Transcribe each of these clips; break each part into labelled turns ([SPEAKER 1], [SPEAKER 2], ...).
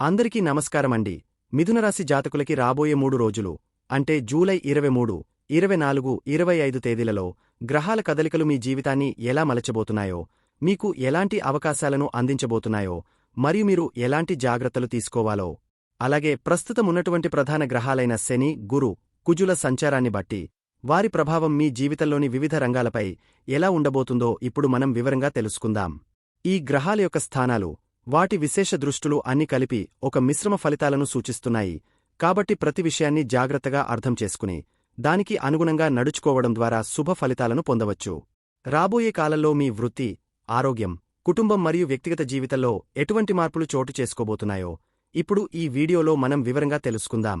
[SPEAKER 1] అందరికీ నమస్కారమండి. మిథునరాశి జాతకులకి రాబోయే మూడు రోజులు అంటే జూలై ఇరవై మూడు ఇరవై నాలుగు ఇరవై ఐదు తేదీలలో గ్రహాల కదలికలు మీ జీవితాన్ని ఎలా మలచబోతున్నాయో మీకు ఎలాంటి అవకాశాలను అందించబోతున్నాయో మరియు మీరు ఎలాంటి జాగ్రత్తలు తీసుకోవాలో. అలాగే ప్రస్తుతమున్నటువంటి ప్రధాన గ్రహాలైన శని గురు కుజుల సంచారాన్ని బట్టి వారి ప్రభావం మీ జీవితంలోని వివిధ రంగాలపై ఎలా ఉండబోతుందో ఇప్పుడు మనం వివరంగా తెలుసుకుందాం. ఈ గ్రహాల యొక్క స్థానాలు వాటి విశేష దృష్టులు అన్ని కలిపి ఒక మిశ్రమ ఫలితాలను సూచిస్తున్నాయి. కాబట్టి ప్రతి విషయాన్ని జాగ్రత్తగా అర్థం చేసుకుని దానికి అనుగుణంగా నడుచుకోవడం ద్వారా శుభ ఫలితాలను పొందవచ్చు. రాబోయే కాలంలో మీ వృత్తి ఆరోగ్యం కుటుంబం మరియు వ్యక్తిగత జీవితంలో ఎటువంటి మార్పులు చోటు చేసుకోబోతున్నాయో ఇప్పుడు ఈ వీడియోలో మనం వివరంగా తెలుసుకుందాం.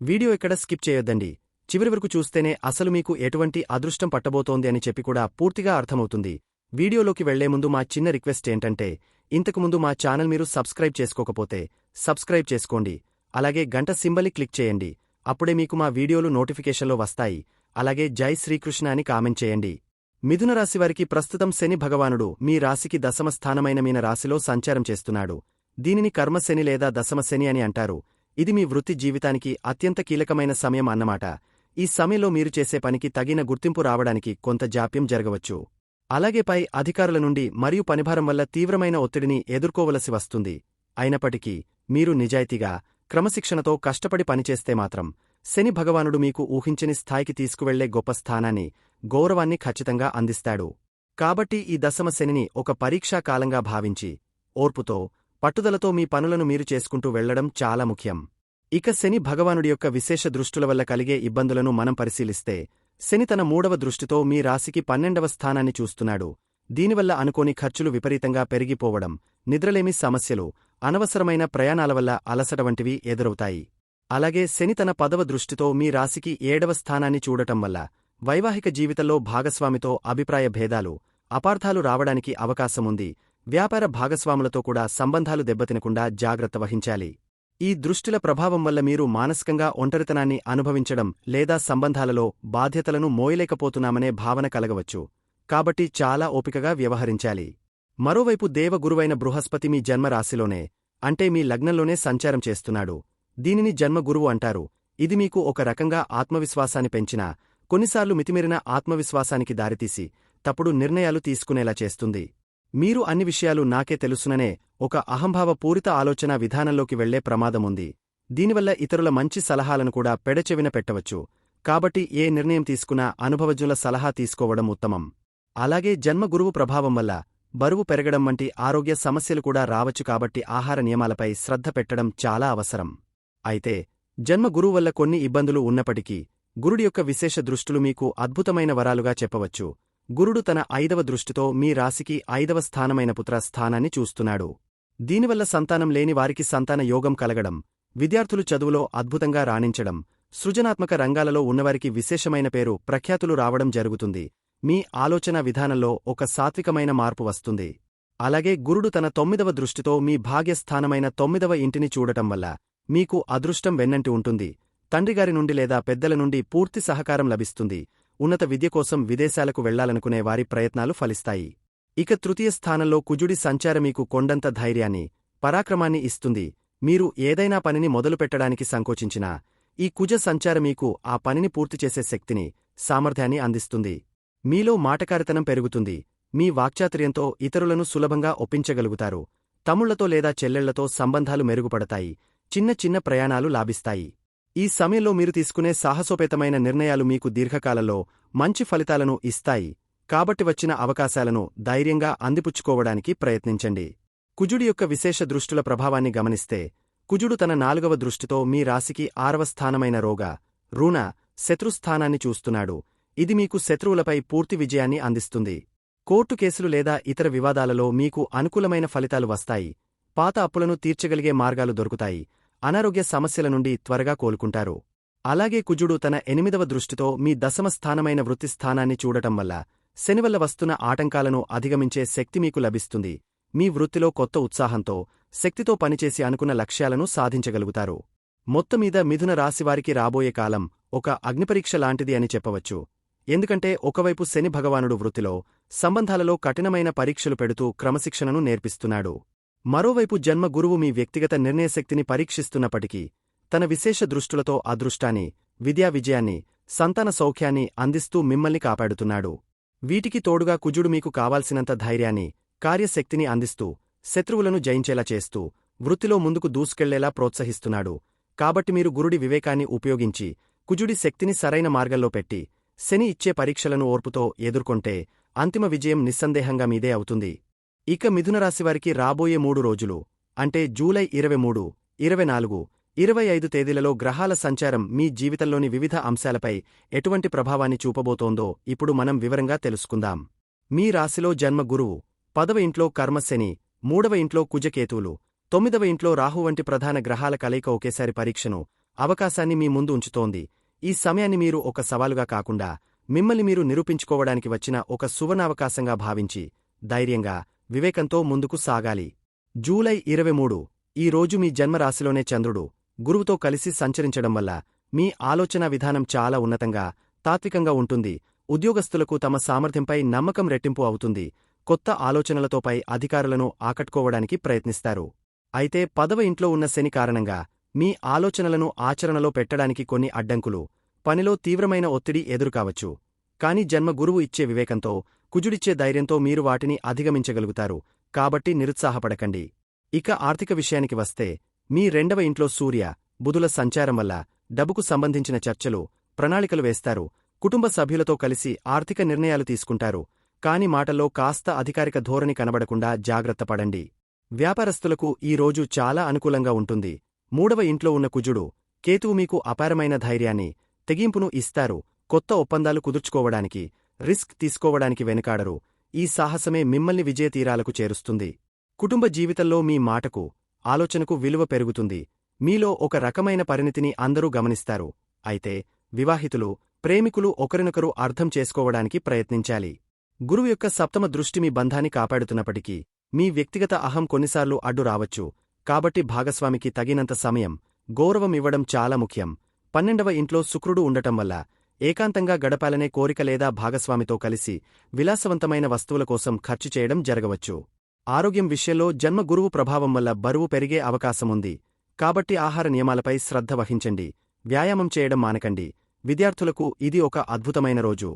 [SPEAKER 1] వీడియో ఎక్కడ స్కిప్ చేయొద్దండి. చివరి వరకు చూస్తేనే అసలు మీకు ఎటువంటి అదృష్టం పట్టబోతోంది అని చెప్పి కూడా పూర్తిగా అర్థమవుతుంది. వీడియోలోకి వెళ్ళే ముందు మా చిన్న రిక్వెస్ట్ ఏంటంటే ఇంతకుముందు మా ఛానల్ మీరు సబ్స్క్రైబ్ చేసుకోకపోతే సబ్స్క్రైబ్ చేసుకోండి. అలాగే గంట సింబలి క్లిక్ చేయండి. అప్పుడే మీకు మా వీడియోలు నోటిఫికేషన్లో వస్తాయి. అలాగే జై శ్రీకృష్ణ అని కామెంట్ చేయండి. మిథున రాశి వారికి ప్రస్తుతం శని భగవానుడు మీ రాశికి దశమ స్థానమైన మీన రాశిలో సంచారం చేస్తున్నాడు. దీనిని కర్మశని లేదా దశమ శని అని అంటారు. ఇది మీ వృత్తి జీవితానికి అత్యంత కీలకమైన సమయం అన్నమాట. ఈ సమయంలో మీరు చేసే పనికి తగిన గుర్తింపు రావడానికి కొంత జాప్యం జరగవచ్చు. అలాగే పై అధికారుల నుండి మరియు పనిభారం వల్ల తీవ్రమైన ఒత్తిడిని ఎదుర్కోవలసి వస్తుంది. అయినప్పటికీ మీరు నిజాయితీగా క్రమశిక్షణతో కష్టపడి పనిచేస్తే మాత్రం శని భగవానుడు మీకు ఊహించని స్థాయికి తీసుకువెళ్ళే గొప్ప స్థానాన్ని గౌరవాన్ని ఖచ్చితంగా అందిస్తాడు. కాబట్టి ఈ దశమ శనిని ఒక పరీక్షా కాలంగా భావించి ఓర్పుతో పట్టుదలతో మీ పనులను మీరు చేసుకుంటూ వెళ్ళడం చాలా ముఖ్యం. ఇక శని భగవానుడి యొక్క విశేష దృష్టుల వల్ల కలిగే ఇబ్బందులను మనం పరిశీలిస్తే శని తన మూడవ దృష్టితో మీ రాశికి పన్నెండవ స్థానాన్ని చూస్తున్నాడు. దీనివల్ల అనుకోని ఖర్చులు విపరీతంగా పెరిగిపోవడం నిద్రలేమి సమస్యలు అనవసరమైన ప్రయాణాల వల్ల అలసట వంటివి ఎదురవుతాయి. అలాగే శని తన పదవ దృష్టితో మీ రాశికి ఏడవ స్థానాన్ని చూడటం వల్ల వైవాహిక జీవితంలో భాగస్వామితో అభిప్రాయ భేదాలు అపార్థాలు రావడానికి అవకాశముంది. వ్యాపార భాగస్వాములతో కూడా సంబంధాలు దెబ్బతినకుండా జాగ్రత్త వహించాలి. ఈ దృష్టిల ప్రభావం వల్ల మీరు మానసికంగా ఒంటరితనాన్ని అనుభవించడం లేదా సంబంధాలలో బాధ్యతలను మోయలేకపోతున్నామనే భావన కలగవచ్చు. కాబట్టి చాలా ఓపికగా వ్యవహరించాలి. మరోవైపు దేవగురువైన బృహస్పతి మీ జన్మరాశిలోనే అంటే మీ లగ్నంలోనే సంచారం చేస్తున్నాడు. దీనిని జన్మగురువు అంటారు. ఇది మీకు ఒక రకంగా ఆత్మవిశ్వాసాన్ని పెంచినా కొన్నిసార్లు మితిమీరిన ఆత్మవిశ్వాసానికి దారితీసి తప్పుడు నిర్ణయాలు తీసుకునేలా చేస్తుంది. మీరు అన్ని విషయాలు నాకే తెలుసుననే ఒక అహంభావపూరిత ఆలోచన విధానంలోకి వెళ్ళే ప్రమాదముంది. దీనివల్ల ఇతరుల మంచి సలహాలను కూడా పెడచెవిన పెట్టవచ్చు. కాబట్టి ఏ నిర్ణయం తీసుకున్నా అనుభవజ్ఞుల సలహా తీసుకోవడం ఉత్తమం. అలాగే జన్మగురువు ప్రభావం వల్ల బరువు పెరగడం వంటి ఆరోగ్య సమస్యలు కూడా రావచ్చు కాబట్టి ఆహార నియమాలపై శ్రద్ధ పెట్టడం చాలా అవసరం. అయితే జన్మ గురువు వల్ల కొన్ని ఇబ్బందులు ఉన్నప్పటికీ గురుడి యొక్క విశేష దృష్టులు మీకు అద్భుతమైన వరాలుగా చెప్పవచ్చు. గురుడు తన ఐదవ దృష్టితో మీ రాశికి ఐదవ స్థానమైన పుత్ర స్థానాన్ని చూస్తున్నాడు. దీనివల్ల సంతానం లేని వారికి సంతాన యోగం కలగడం విద్యార్థులు చదువులో అద్భుతంగా రాణించడం సృజనాత్మక రంగాలలో ఉన్నవారికి విశేషమైన పేరు ప్రఖ్యాతులు రావడం జరుగుతుంది. మీ ఆలోచన విధానంలో ఒక సాత్వికమైన మార్పు వస్తుంది. అలాగే గురుడు తన తొమ్మిదవ దృష్టితో మీ భాగ్యస్థానమైన తొమ్మిదవ ఇంటిని చూడటం వల్ల మీకు అదృష్టం వెన్నంటి ఉంటుంది. తండ్రిగారి నుండి లేదా పెద్దల నుండి పూర్తి సహకారం లభిస్తుంది. ఉన్నత విద్య కోసం విదేశాలకు వెళ్ళాలనుకునే వారి ప్రయత్నాలు ఫలిస్తాయి. ఇక తృతీయ స్థానంలో కుజుడి సంచార మీకు కొండంత ధైర్యాన్ని పరాక్రమాన్ని ఇస్తుంది. మీరు ఏదైనా పనిని మొదలుపెట్టడానికి సంకోచించినా ఈ కుజ సంచార మీకు ఆ పనిని పూర్తి చేసే శక్తిని సామర్థ్యాన్ని అందిస్తుంది. మీలో మాటకారితనం పెరుగుతుంది. మీ వాక్చాతుర్యంతో ఇతరులను సులభంగా ఒప్పించగలుగుతారు. తమ్ముళ్ళతో లేదా చెల్లెళ్ళతో సంబంధాలు మెరుగుపడతాయి. చిన్న చిన్న ప్రయాణాలు లాభిస్తాయి. ఈ సమయంలో మీరు తీసుకునే సాహసోపేతమైన నిర్ణయాలు మీకు దీర్ఘకాలంలో మంచి ఫలితాలను ఇస్తాయి. కాబట్టి వచ్చిన అవకాశాలను ధైర్యంగా అందిపుచ్చుకోవడానికి ప్రయత్నించండి. కుజుడి యొక్క విశేష దృష్టుల ప్రభావాన్ని గమనిస్తే కుజుడు తన నాలుగవ దృష్టితో మీ రాశికి ఆరవ స్థానమైన రోగ రుణ శత్రుస్థానాన్ని చూస్తున్నాడు. ఇది మీకు శత్రువులపై పూర్తి విజయాన్ని అందిస్తుంది. కోర్టు కేసులు లేదా ఇతర వివాదాలలో మీకు అనుకూలమైన ఫలితాలు వస్తాయి. పాత అప్పులను తీర్చగలిగే మార్గాలు దొరుకుతాయి. అనారోగ్య సమస్యల నుండి త్వరగా కోలుకుంటారు. అలాగే కుజుడు తన ఎనిమిదవ దృష్టితో మీ దశమ స్థానమైన వృత్తి స్థానాన్ని చూడటం వల్ల శనివల్ల వస్తున్న ఆటంకాలను అధిగమించే శక్తి మీకు లభిస్తుంది. మీ వృత్తిలో కొత్త ఉత్సాహంతో శక్తితో పనిచేసి అనుకున్న లక్ష్యాలను సాధించగలుగుతారు. మొత్తమీద మిథున రాశివారికి రాబోయే కాలం ఒక అగ్నిపరీక్ష లాంటిది అని చెప్పవచ్చు. ఎందుకంటే ఒకవైపు శని భగవానుడు వృత్తిలో సంబంధాలలో కఠినమైన పరీక్షలు పెడుతూ క్రమశిక్షణను నేర్పిస్తున్నాడు. మరోవైపు జన్మ గురువు మీ వ్యక్తిగత నిర్ణయశక్తిని పరీక్షిస్తున్నప్పటికీ తన విశేష దృష్టులతో అదృష్టాన్ని విద్యా విజయాన్ని సంతాన సౌఖ్యాన్ని అందిస్తూ మిమ్మల్ని కాపాడుతున్నాడు. వీటికి తోడుగా కుజుడు మీకు కావాల్సినంత ధైర్యాన్ని కార్యశక్తిని అందిస్తూ శత్రువులను జయించేలా చేస్తూ వృత్తిలో ముందుకు దూసుకెళ్ళేలా ప్రోత్సహిస్తున్నాడు. కాబట్టి మీరు గురుడి వివేకాన్ని ఉపయోగించి కుజుడి శక్తిని సరైన మార్గంలో పెట్టి శని ఇచ్చే పరీక్షలను ఓర్పుతో ఎదుర్కొంటే అంతిమ విజయం నిస్సందేహంగా మీదే అవుతుంది. ఇక మిథునరాశివారికి రాబోయే మూడు రోజులు అంటే జూలై ఇరవై మూడు ఇరవై నాలుగు ఇరవై ఐదు తేదీలలో గ్రహాల సంచారం మీ జీవితంలోని వివిధ అంశాలపై ఎటువంటి ప్రభావాన్ని చూపబోతోందో ఇప్పుడు మనం వివరంగా తెలుసుకుందాం. మీ రాశిలో జన్మ గురువు పదవ ఇంట్లో కర్మశని మూడవ ఇంట్లో కుజకేతువులు తొమ్మిదవ ఇంట్లో రాహు వంటి ప్రధాన గ్రహాల కలయిక ఒకేసారి పరీక్షను అవకాశాన్ని మీ ముందు ఉంచుతోంది. ఈ సమయాన్ని మీరు ఒక సవాలుగా కాకుండా మిమ్మల్ని మీరు నిరూపించుకోవడానికి వచ్చిన ఒక సువర్ణావకాశంగా భావించి ధైర్యంగా వివేకంతో ముందుకు సాగాలి. జూలై ఇరవై మూడు ఈ రోజు మీ జన్మరాశిలోనే చంద్రుడు గురువుతో కలిసి సంచరించడం వల్ల మీ ఆలోచనా విధానం చాలా ఉన్నతంగా తాత్వికంగా ఉంటుంది. ఉద్యోగస్తులకు తమ సామర్థ్యంపై నమ్మకం రెట్టింపు అవుతుంది. కొత్త ఆలోచనలతోపై అధికారులను ఆకట్టుకోవడానికి ప్రయత్నిస్తారు. అయితే పదవ ఇంట్లో ఉన్న శని కారణంగా మీ ఆలోచనలను ఆచరణలో పెట్టడానికి కొన్ని అడ్డంకులు పనిలో తీవ్రమైన ఒత్తిడి ఎదురుకావచ్చు. కాని జన్మ గురువు ఇచ్చే వివేకంతో కుజుడిచ్చే ధైర్యంతో మీరు వాటిని అధిగమించగలుగుతారు కాబట్టి నిరుత్సాహపడకండి. ఇక ఆర్థిక విషయానికి వస్తే మీ రెండవ ఇంట్లో సూర్య బుధుల సంచారం వల్ల డబ్బుకు సంబంధించిన చర్చలు ప్రణాళికలు వేస్తారు కుటుంబ సభ్యులతో కలిసి ఆర్థిక నిర్ణయాలు తీసుకుంటారు కాని మాటల్లో కాస్త అధికారిక ధోరణి కనబడకుండా జాగ్రత్త పడండి. వ్యాపారస్తులకు ఈ రోజు చాలా అనుకూలంగా ఉంటుంది. మూడవ ఇంట్లో ఉన్న కుజుడు కేతువు మీకు అపారమైన ధైర్యాన్ని తెగింపును ఇస్తారు కొత్త ఒప్పందాలు కుదుర్చుకోవడానికి రిస్క్ తీసుకోవడానికి వెనుకాడరు. ఈ సాహసమే మిమ్మల్ని విజయతీరాలకు చేరుస్తుంది. కుటుంబ జీవితంలో మీ మాటకు ఆలోచనకు విలువ పెరుగుతుంది. మీలో ఒక రకమైన పరిణితిని అందరూ గమనిస్తారు. అయితే వివాహితులు ప్రేమికులు ఒకరినొకరు అర్థం చేసుకోవడానికి ప్రయత్నించాలి. గురువు యొక్క సప్తమ దృష్టి మీ బంధాన్ని కాపాడుతున్నప్పటికీ మీ వ్యక్తిగత అహం కొన్నిసార్లు అడ్డు రావచ్చు. కాబట్టి భాగస్వామికి తగినంత సమయం గౌరవం ఇవ్వడం చాలా ముఖ్యం. పన్నెండవ ఇంట్లో శుక్రుడు ఉండటం వల్ల ఏకాంతంగా గడపాలనే కోరిక లేదా భాగస్వామితో కలిసి విలాసవంతమైన వస్తువుల కోసం ఖర్చు చేయడం జరగవచ్చు. ఆరోగ్యం విషయంలో జన్మ గురువు ప్రభావం వల్ల బరువు పెరిగే అవకాశముంది. కాబట్టి ఆహార నియమాలపై శ్రద్ధ వహించండి. వ్యాయామం చేయడం మానకండి. విద్యార్థులకు ఇది ఒక అద్భుతమైన రోజు.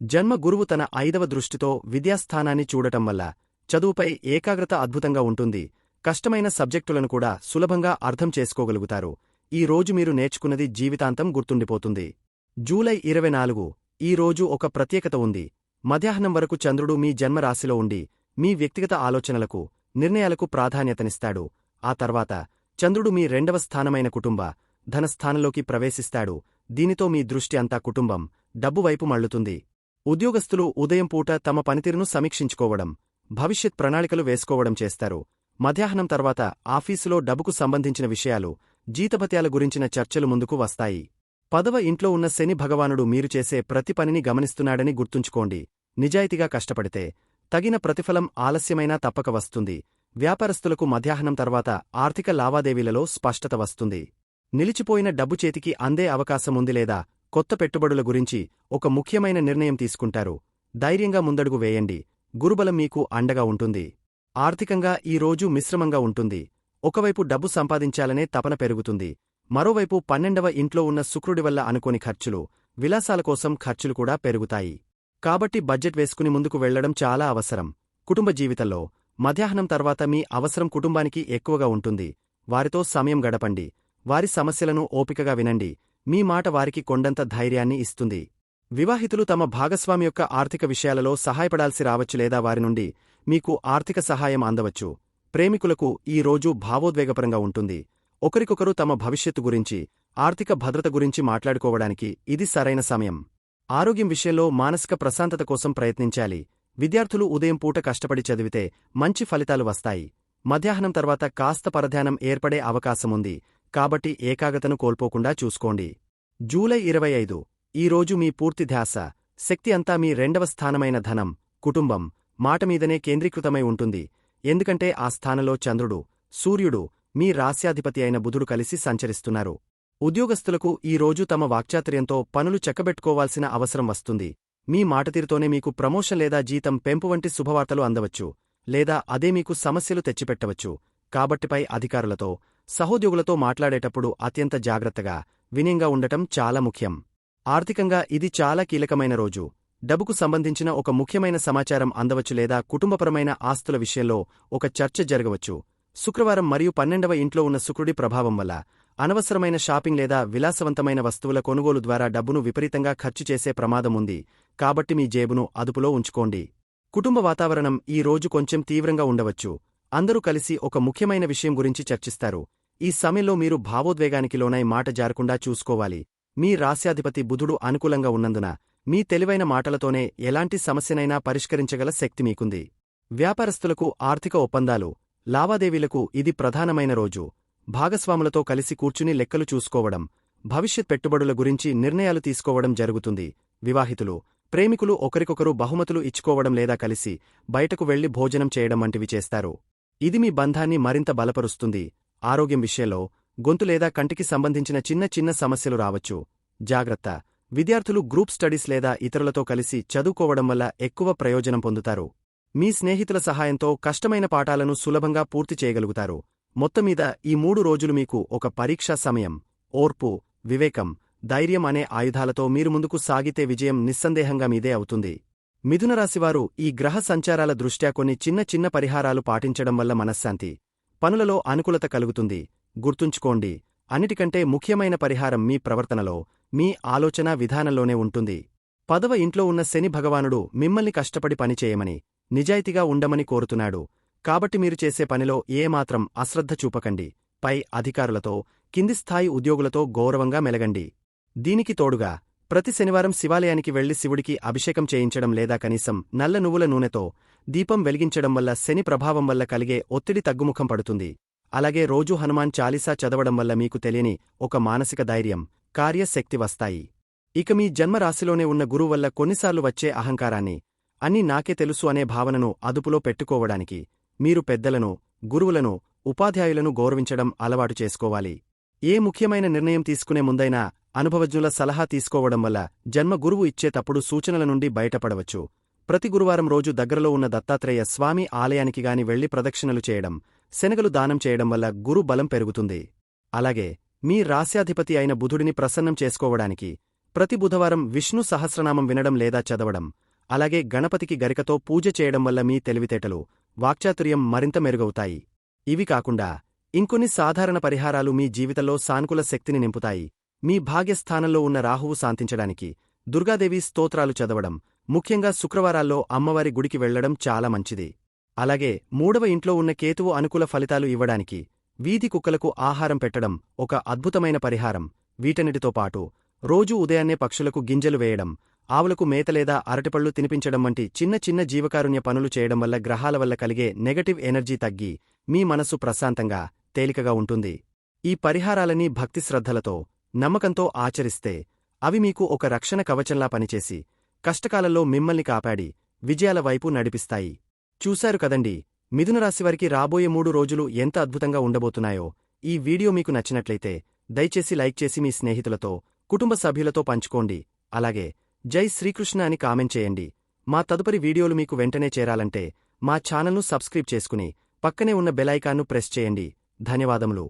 [SPEAKER 1] జన్మ గురువు తన ఐదవ దృష్టితో విద్యాస్థానాన్ని చూడటం వల్ల చదువుపై ఏకాగ్రత అద్భుతంగా ఉంటుంది. కష్టమైన సబ్జెక్టులను కూడా సులభంగా అర్థం చేసుకోగలుగుతారు. ఈ రోజు మీరు నేర్చుకున్నది జీవితాంతం గుర్తుండిపోతుంది. జూలై ఇరవై నాలుగు ఈ రోజు ఒక ప్రత్యేకత ఉంది. మధ్యాహ్నం వరకు చంద్రుడు మీ జన్మరాశిలో ఉండి మీ వ్యక్తిగత ఆలోచనలకు నిర్ణయాలకు ప్రాధాన్యతనిస్తాడు. ఆ తర్వాత చంద్రుడు మీ రెండవ స్థానమైన కుటుంబ ధనస్థానంలోకి ప్రవేశిస్తాడు. దీనితో మీ దృష్టి అంతా కుటుంబం డబ్బు వైపు మళ్ళుతుంది ఉద్యోగస్తులు ఉదయం పూట తమ పనితీరును సమీక్షించుకోవడం భవిష్యత్ ప్రణాళికలు వేసుకోవడం చేస్తారు. మధ్యాహ్నం తర్వాత ఆఫీసులో డబ్బుకు సంబంధించిన విషయాలు జీతభత్యాల గురించిన చర్చలు ముందుకు వస్తాయి. పదవ ఇంట్లో ఉన్న శని భగవానుడు మీరు చేసే ప్రతి పనిని గమనిస్తున్నాడని గుర్తుంచుకోండి. నిజాయితీగా కష్టపడితే తగిన ప్రతిఫలం ఆలస్యమైనా తప్పక వస్తుంది. వ్యాపారస్తులకు మధ్యాహ్నం తర్వాత ఆర్థిక లావాదేవీలలో స్పష్టత వస్తుంది. నిలిచిపోయిన డబ్బు చేతికి అందే అవకాశముంది లేదా? కొత్త పెట్టుబడుల గురించి ఒక ముఖ్యమైన నిర్ణయం తీసుకుంటారు. ధైర్యంగా ముందడుగు వేయండి. గురుబలం మీకు అండగా ఉంటుంది. ఆర్థికంగా ఈ రోజు మిశ్రమంగా ఉంటుంది. ఒకవైపు డబ్బు సంపాదించాలనే తపన పెరుగుతుంది. మరోవైపు పన్నెండవ ఇంట్లో ఉన్న శుక్రుడి వల్ల అనుకోని ఖర్చులు విలాసాల కోసం ఖర్చులు కూడా పెరుగుతాయి. కాబట్టి బడ్జెట్ వేసుకుని ముందుకు వెళ్ళడం చాలా అవసరం. కుటుంబ జీవితంలో మధ్యాహ్నం తర్వాత మీ అవసరం కుటుంబానికి ఎక్కువగా ఉంటుంది. వారితో సమయం గడపండి. వారి సమస్యలను ఓపికగా వినండి. మీ మాట వారికి కొండంత ధైర్యాన్ని ఇస్తుంది. వివాహితులు తమ భాగస్వామి యొక్క ఆర్థిక విషయాలలో సహాయపడాల్సి రావచ్చు లేదా వారి నుండి మీకు ఆర్థిక సహాయం అందవచ్చు. ప్రేమికులకు ఈ రోజు భావోద్వేగపరంగా ఉంటుంది. ఒకరికొకరు తమ భవిష్యత్తు గురించి ఆర్థిక భద్రత గురించి మాట్లాడుకోవడానికి ఇది సరైన సమయం. ఆరోగ్యం విషయంలో మానసిక ప్రశాంతత కోసం ప్రయత్నించాలి. విద్యార్థులు ఉదయం పూట కష్టపడి చదివితే మంచి ఫలితాలు వస్తాయి. మధ్యాహ్నం తర్వాత కాస్త పరధ్యానం ఏర్పడే అవకాశముంది కాబట్టి ఏకాగ్రతను కోల్పోకుండా చూసుకోండి. జూలై ఇరవై ఐదు. ఈరోజు మీ పూర్తి ధ్యాస. శక్తి అంతా మీ రెండవ స్థానమైన ధనం కుటుంబం. మాటమీదనే కేంద్రీకృతమై ఉంటుంది. ఎందుకంటే ఆ స్థానంలో చంద్రుడు సూర్యుడు మీ రాస్యాధిపతి అయిన బుధుడు కలిసి సంచరిస్తున్నారు. ఉద్యోగస్తులకు ఈ రోజు తమ వాక్చాతుర్యంతో పనులు చెక్కబెట్టుకోవాల్సిన అవసరం వస్తుంది. మీ మాటతీరుతోనే మీకు ప్రమోషన్ లేదా జీతం పెంపు వంటి శుభవార్తలు అందవచ్చు లేదా అదే మీకు సమస్యలు తెచ్చిపెట్టవచ్చు. కాబట్టిపై అధికారులతో సహోద్యోగులతో మాట్లాడేటప్పుడు అత్యంత జాగ్రత్తగా వినయంగా ఉండటం చాలా ముఖ్యం. ఆర్థికంగా ఇది చాలా కీలకమైన రోజు. డబ్బుకు సంబంధించిన ఒక ముఖ్యమైన సమాచారం అందవచ్చు లేదా కుటుంబపరమైన ఆస్తుల విషయంలో ఒక చర్చ జరగవచ్చు. శుక్రవారం మరియు పన్నెండవ ఇంట్లో ఉన్న శుక్రుడి ప్రభావం వల్ల అనవసరమైన షాపింగ్ లేదా విలాసవంతమైన వస్తువుల కొనుగోలు ద్వారా డబ్బును విపరీతంగా ఖర్చు చేసే ప్రమాదం ఉంది. కాబట్టి మీ జేబును అదుపులో ఉంచుకోండి. కుటుంబ వాతావరణం ఈ రోజు కొంచెం తీవ్రంగా ఉండవచ్చు. అందరూ కలిసి ఒక ముఖ్యమైన విషయం గురించి చర్చిస్తారు. ఈ సమయంలో మీరు భావోద్వేగానికి లోనై మాట జారకుండా చూసుకోవాలి. మీ రాస్యాధిపతి బుధుడు అనుకూలంగా ఉన్నందున మీ తెలివైన మాటలతోనే ఎలాంటి సమస్యనైనా పరిష్కరించగల శక్తి మీకుంది. వ్యాపారస్తులకు ఆర్థిక ఒప్పందాలు లావాదేవీలకు ఇది ప్రధానమైన రోజు. భాగస్వాములతో కలిసి కూర్చుని లెక్కలు చూసుకోవడం భవిష్యత్ పెట్టుబడుల గురించి నిర్ణయాలు తీసుకోవడం జరుగుతుంది. వివాహితులు ప్రేమికులు ఒకరికొకరు బహుమతులు ఇచ్చుకోవడం లేదా కలిసి బయటకు వెళ్ళి భోజనం చేయడం వంటివి చేస్తారు. ఇది మీ బంధాన్ని మరింత బలపరుస్తుంది. ఆరోగ్యం విషయంలో గొంతు లేదా కంటికి సంబంధించిన చిన్న చిన్న సమస్యలు రావచ్చు. జాగ్రత్త. విద్యార్థులు గ్రూప్ స్టడీస్ లేదా ఇతరులతో కలిసి చదువుకోవడం వల్ల ఎక్కువ ప్రయోజనం పొందుతారు. మీ స్నేహితుల సహాయంతో కష్టమైన పాఠాలను సులభంగా పూర్తి చేయగలుగుతారు. మొత్తమీద ఈ మూడు రోజులు మీకు ఒక పరీక్షా సమయం ఓర్పు వివేకం ధైర్యం అనే ఆయుధాలతో మీరు ముందుకు సాగితే విజయం నిస్సందేహంగా మీదే అవుతుంది. మిథునరాశివారు ఈ గ్రహ సంచారాల దృష్ట్యా కొన్ని చిన్న చిన్న పరిహారాలు పాటించడం వల్ల మనశ్శాంతి పనులలో అనుకూలత కలుగుతుంది. గుర్తుంచుకోండి అన్నిటికంటే ముఖ్యమైన పరిహారం మీ ప్రవర్తనలో మీ ఆలోచనా విధానంలోనే ఉంటుంది. పదవ ఇంట్లో ఉన్న శని భగవానుడు మిమ్మల్ని కష్టపడి పనిచేయమని నిజాయితీగా ఉండమని కోరుతున్నాడు. కాబట్టి మీరు చేసే పనిలో ఏమాత్రం అశ్రద్ధ చూపకండి. పై అధికారులతో కింది స్థాయి ఉద్యోగులతో గౌరవంగా మెలగండి. దీనికి తోడుగా ప్రతి శనివారం శివాలయానికి వెళ్ళి శివుడికి అభిషేకం చేయించడం లేదా కనీసం నల్ల నువ్వుల నూనెతో దీపం వెలిగించడం వల్ల శని ప్రభావం వల్ల కలిగే ఒత్తిడి తగ్గుముఖం పడుతుంది. అలాగే రోజూ హనుమాన్ చాలీసా చదవడం వల్ల మీకు తెలియని ఒక మానసిక ధైర్యం కార్యశక్తి వస్తాయి. ఇక మీ జన్మరాశిలోనే ఉన్న గురువు వల్ల కొన్నిసార్లు వచ్చే అహంకారాన్ని అన్నీ నాకే తెలుసు అనే భావనను అదుపులో పెట్టుకోవడానికి మీరు పెద్దలను గురువులను ఉపాధ్యాయులను గౌరవించడం అలవాటు చేసుకోవాలి. ఏ ముఖ్యమైన నిర్ణయం తీసుకునే ముందైనా అనుభవజ్ఞుల సలహా తీసుకోవడం వల్ల జన్మ గురువు ఇచ్చేటప్పుడు సూచనల నుండి బయటపడవచ్చు. ప్రతి గురువారం రోజు దగ్గరలో ఉన్న దత్తాత్రేయ స్వామి ఆలయానికి గాని వెళ్ళి ప్రదక్షిణలు చేయడం శనగలు దానం చేయడం వల్ల గురు బలం పెరుగుతుంది. అలాగే మీ రాస్యాధిపతి అయిన బుధుడిని ప్రసన్నం చేసుకోవడానికి ప్రతి బుధవారం విష్ణు సహస్రనామం వినడం లేదా చదవడం అలాగే గణపతికి గరికతో పూజ చేయడం వల్ల మీ తెలివితేటలు వాక్చాతుర్యం మరింత మెరుగవుతాయి. ఇవి కాకుండా ఇంకొన్ని సాధారణ పరిహారాలు మీ జీవితంలో సానుకూల శక్తిని నింపుతాయి. మీ భాగ్యస్థానంలో ఉన్న రాహువు శాంతించడానికి దుర్గాదేవి స్తోత్రాలు చదవడం ముఖ్యంగా శుక్రవారాల్లో అమ్మవారి గుడికి వెళ్ళడం చాలా మంచిది. అలాగే మూడవ ఇంట్లో ఉన్న కేతువు అనుకూల ఫలితాలు ఇవ్వడానికి వీధి కుక్కలకు ఆహారం పెట్టడం ఒక అద్భుతమైన పరిహారం. వీటన్నిటితో పాటు రోజూ ఉదయాన్నే పక్షులకు గింజలు వేయడం ఆవులకు మేత లేదా అరటిపళ్ళు తినిపించడం వంటి చిన్న చిన్న జీవకారుణ్య పనులు చేయడం వల్ల గ్రహాల వల్ల కలిగే నెగటివ్ ఎనర్జీ తగ్గి మీ మనస్సు ప్రశాంతంగా తేలికగా ఉంటుంది. ఈ పరిహారాలని భక్తి శ్రద్ధలతో నమ్మకంతో ఆచరిస్తే అవి మీకు ఒక రక్షణ కవచంలా పనిచేసి కష్టకాలంలో మిమ్మల్ని కాపాడి విజయాల వైపు నడిపిస్తాయి. చూశారు కదండి మిథునరాశివారికి రాబోయే మూడు రోజులు ఎంత అద్భుతంగా ఉండబోతున్నాయో. ఈ వీడియో మీకు నచ్చినట్లయితే దయచేసి లైక్ చేసి మీ స్నేహితులతో కుటుంబ సభ్యులతో పంచుకోండి. అలాగే జై శ్రీకృష్ణ అని కామెంట్ చేయండి. మా తదుపరి వీడియోలు మీకు వెంటనే చేరాలంటే మా ఛానల్ను సబ్స్క్రైబ్ చేసుకుని పక్కనే ఉన్న బెలైకాన్ను ప్రెస్ చేయండి. ధన్యవాదములు.